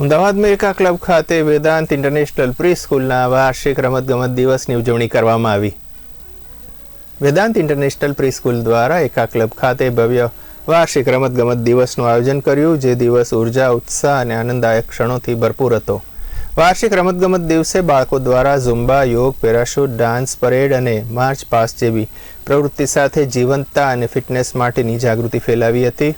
અમદાવાદમાં એકા ક્લબ ખાતે વેદાંત ઇન્ટરનેશનલ પ્રી સ્કૂલના વાર્ષિક રમતગમત દિવસની ઉજવણી કરવામાં આવી વેદાંત ઇન્ટરનેશનલ પ્રી સ્કૂલ દ્વારા એકા ક્લબ ખાતે ભવ્ય વાર્ષિક રમતગમત દિવસનું આયોજન કર્યું જે દિવસ ઉર્જા ઉત્સાહ અને આનંદદાયક ક્ષણોથી ભરપૂર હતો વાર્ષિક રમતગમત દિવસે બાળકો દ્વારા ઝુંબા યોગ પેરાશૂટ ડાન્સ પરેડ અને માર્ચ પાસ જેવી પ્રવૃત્તિ સાથે જીવંતતા અને ફિટનેસ માટેની જાગૃતિ ફેલાવી હતી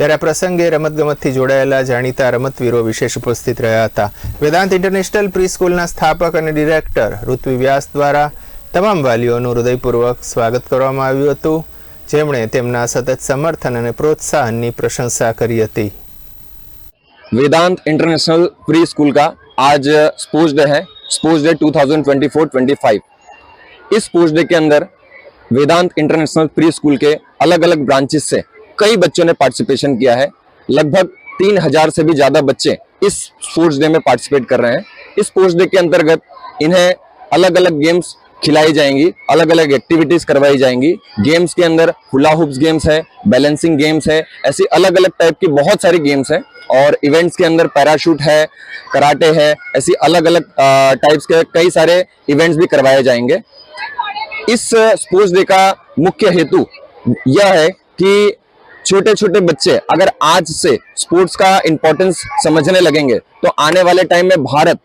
ત્યારે પ્રસંગે રમત ગમતથી જોડાયેલા જાણીતા રમતવીરો વિશેષ ઉપસ્થિત રહ્યા હતા વેદાંત ઇન્ટરનેશનલ પ્રીસ્કૂલના સ્થાપક અને ડિરેક્ટર ઋતુવ્યાસ દ્વારા તમામ વાલીઓનું હૃદયપૂર્વક સ્વાગત કરવામાં આવ્યું હતું જેમણે તેમનું સતત સમર્થન અને પ્રોત્સાહનની પ્રશંસા કરી હતી વેદાંત ઇન્ટરનેશનલ પ્રીસ્કૂલ કા આજ સ્કોર્ડે હે સ્કોર્ડે 2024-25 ઇસ સ્કોર્ડે કે અંદર વેદાંત ઇન્ટરનેશનલ પ્રીસ્કૂલ કે અલગ અલગ બ્રાન્ચિસ સે कई बच्चों ने पार्टिसिपेशन किया है लगभग तीन हजार से भी ज्यादा बच्चे इस स्पोर्ट्स डे में पार्टिसिपेट कर रहे हैं इस स्पोर्ट्स डे के अंतर्गत इन्हें अलग अलग गेम्स खिलाई जाएंगी अलग अलग एक्टिविटीज करवाई जाएंगी गेम्स के अंदर हुला हुप्स गेम्स है बैलेंसिंग गेम्स है ऐसी अलग अलग टाइप की बहुत सारी गेम्स हैं और इवेंट्स के अंदर पैराशूट है कराटे है ऐसी अलग अलग टाइप्स के कई सारे इवेंट्स भी करवाए जाएंगे इस स्पोर्ट्स डे का मुख्य हेतु यह है कि छोटे छोटे बच्चे अगर आज से स्पोर्ट्स का इंपॉर्टेंस समझने लगेंगे तो आने वाले टाइम में भारत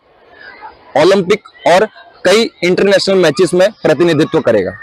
ओलंपिक और कई इंटरनेशनल मैचेस में प्रतिनिधित्व करेगा